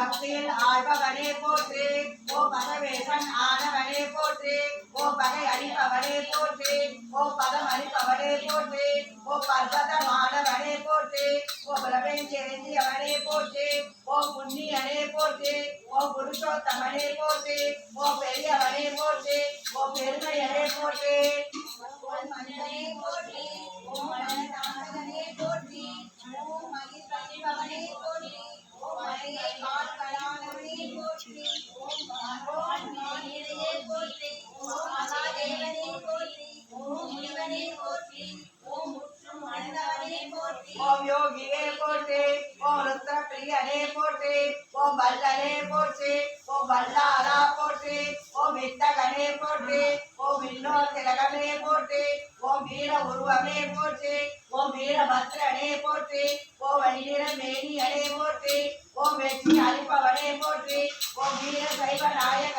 பக்தியில் ஆழ்பவனே போற்றி ஓ பகவேசன் ஆனவனே போற்றி ஓ பகை அளிப்பவனே போற்றி ஓ பதம் அளிப்பவனே போற்றி ஓ பர்வதமானவனே போற்றி ஓ பிரபஞ்சேந்தியவனே போற்றி ஓ புண்ணியனே போற்றி ஓ புருஷோத்தமனே போற்றி ஓ பெரியவனே போற்றி ஓ பெருமையனே போற்றி ஓம் யோகியே போற்றி ஓம் ருத்ர பிரியனே போற்றி ஓம் வல்லனே போற்றி ஓம் வல்லாரா போற்றி ஓம் வித்தகனே போற்றி ஓம் இன்னோர் திலகமே போற்றி ஓம் வீர உருவமே போற்றி ஓம் வீரபத்ரனே போற்றி ஓம் வழிநிற மேனியனே போற்றி ஓம் வெற்றி அளிப்பவனே போற்றி ஓம் வீர சைவ நாயக